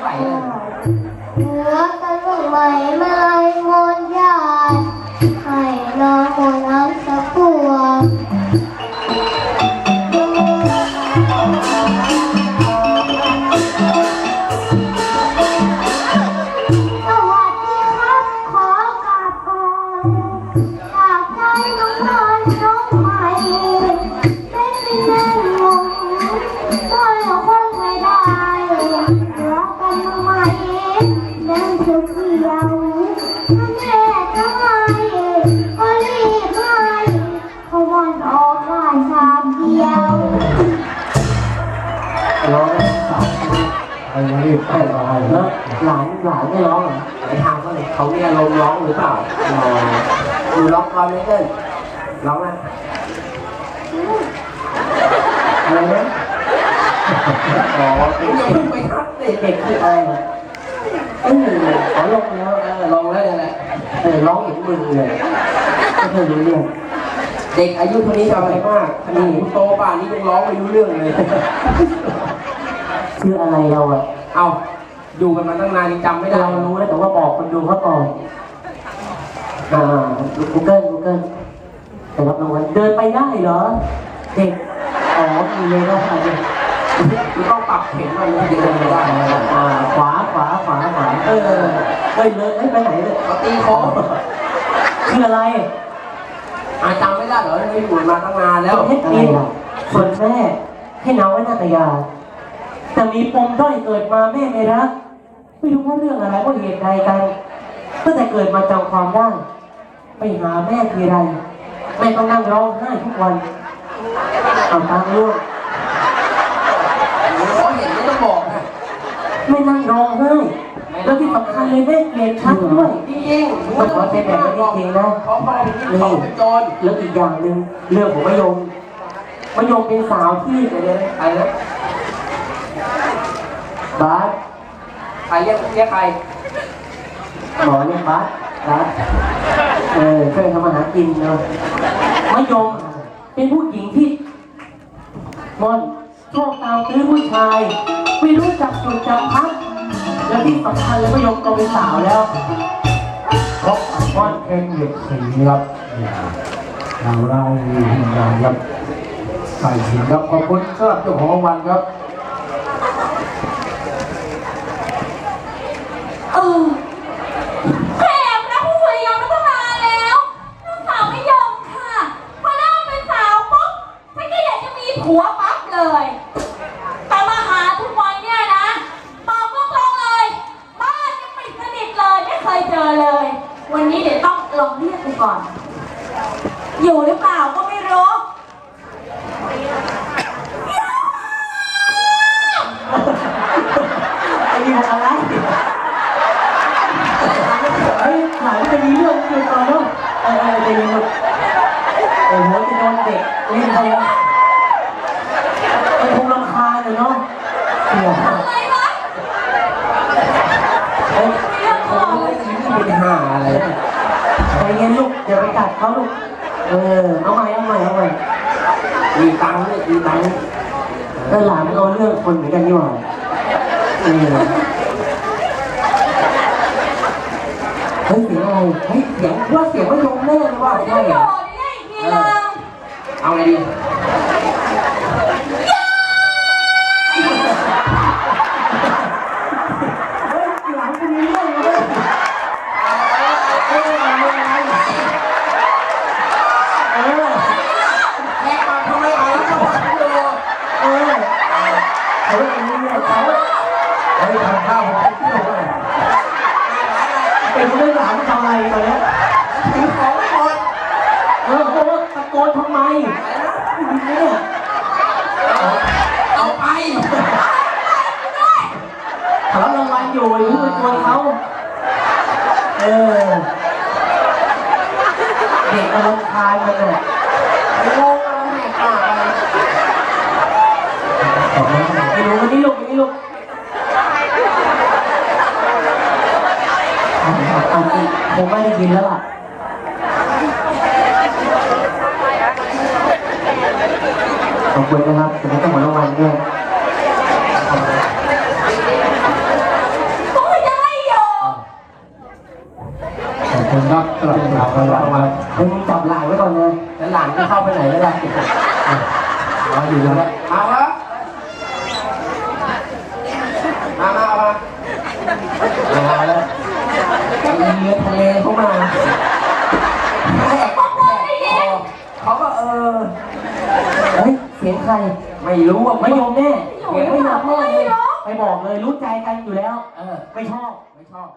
ไหวเลยเหลือกันลูกใหม่มา รีบให้เพราะวันออกงานชาเดียวร้องสาวไอ้รีบไปรอแล้วหลานหลานไม่ร้องเหรอไปทางเขาเลยเขามีอารมณ์ร้องหรือเปล่ารอดูร้องก่อนไหมเกินร้องนะอะไรนะอ๋อย่าเพิ่งไปทักเด็กคืออะไร เออขอลงแล้วเออลองแล้วแหละเออร้องอย่างมึงเลยไม่เคยรู้เรื่องเด็กอายุเท่านี้ทำอะไรมากนาดผมโตป่านนี้ยังร้องไม่รู้เรื่องเลย ชื่ออะไรเราอะเอาอยู่กันมาตั้งนานยังจำไม่ได้เรารู้แล้วแต่ว่าบอกคนดูเขาก่อนอ่า Google Google แต่รับรางวัลเดินไปได้เหรอ เด็ก อ๋อมีเลยก็ได้คือ ต้องปรับเข็มหน่อยมันถึงจะเดินไม่ได้อ่าขวาขวาขวาขวาเออเฮ้ยเลยเฮ้ยไปไหนเนี่ยเขาตีโค้งคืออะไรอาจำไม่ได้เหรอไม่อยู่มาตั้งนานแล้วเพชรนินส่วนแม่ให้น้องไว้นาตยา แต่มีปมด้อยเกิดมาแม่ไม่รักไม่รู้ว่าเรื่องอะไรว่าเหตุใดกันตั้งแต่เกิดมาจำความได้ไปหาแม่ทีไรแม่ต้องนั่งร้องไห้ทุกวันเอาตามลูก เขาเห็นไม่ต้องบอกนะ ไม่นั่งร้องไห้แล้วที่สำคัญเลยแม่เกลียดชัดด้วย จริงๆมันขอเป็นแบบนั้นจริงๆนะเขาพอเป็นที่เขาเป็นโจรแล้วอีกอย่างหนึ่งเรื่องของมะยมมะยมเป็นสาวที่เดี๋ยวๆอะไรนะบาสใครเรียกเรียกใครหมอเนี่ยบาสบาสเออช่วยทำมาหากินเนาะมะยมเป็นผู้หญิงที่มอนชอบตามตื้อผู้ชาย ไม่รู้จักจุดจับพักแล้วที่สำคัญเลยมะยมก็เป็นสาวแล้วเพราะว่านเองเด็กสีครับเราได้ยินงานครับใส่สีครับขอบคุณสำหรับเจ้าของรางวัลครับเออแพมนะผู้สวยยอมมาตั้งนานแล้วน้องสาวไม่ยอมค่ะ พอเริ่มเป็นสาวปุ๊บฉันก็อยากจะมีผัวปั๊บเลย แต่มาหาทุกวันเนี่ยนะบอกตรงๆเลย บ้านยังปิดสนิทเลยไม่เคยเจ อเลย วันนี้เดี๋ยวต้องลองเรียกดูก่อน อยู่หรือเปล่าก็ไม่รู้ไอ้นี่มันอะไรเฮ้ยหลานจะมีเรื่องอยู่ก่อนเนาะเออเออเย็นลูกโอ้โหจะโดนเด็กเล่นอะไรวะมันคงรำคาญเลยเนาะ เฮ้ย เรื่องของ เป็นหาอะไร ใจเย็นลูกอย่าไปกัด เขาลูกเออเอาใหม่เอาใหม่เอาใหม่มีตังค์ด้วยมีตังค์เออหลานมันเอาเรื่องคนเหมือนกันนี่หว่าเออเฮ้ยเสียงอะไรเฮ้ยเสียงว่าเสียงไม่ลงแน่เลยว่าเดี๋ยวใช่โยนได้อีกทีนึงเอาไงดี เฮ้ยหลานจะมีเรื่องเลยเออเออ แม่มาทำไมเอาแล้วก็บอกให้ดู เออเขาเป็นเรื่องเขา เฮ้ยทานข้าวผมไปเที่ยวกัน เป็นเรื่องหลานทำอะไรตอนนี้ ถือของไม่หมด เออเขาบอกว่าตะโกนทำไมเนี่ย เอาไป เขารางวัล อยู่อย่าเพิ่งไปกวนเขาเออเด็กอารมณ์คายมันเนี่ยงงอะไรแม่กล้าอะไรไอ้หนูมานี่ลูกมานี่ลูกอันนี้คงไม่ได้ยินแล้วล่ะขอบคุณนะครับสำหรับเจ้าขอรางวัลด้วย สลับสลับกันแล้วมาเฮ้ยมึงจับหลานไว้ก่อนเลยแล้วหลานจะเข้าไปไหนแล้วล่ะรออยู่แล้วนะเอาวะมามาเอามามาแล้วมีเรือทะเลเข้ามาเขาก็เออเฮ้ยเสียงใคร ไม่รู้ว่าไม่ยอมแน่ไม่ยอมแน่ไม่ยอมแน่ไปบอกเลยรู้ใจกันอยู่แล้ว เออ ไม่ชอบ ไม่ชอบ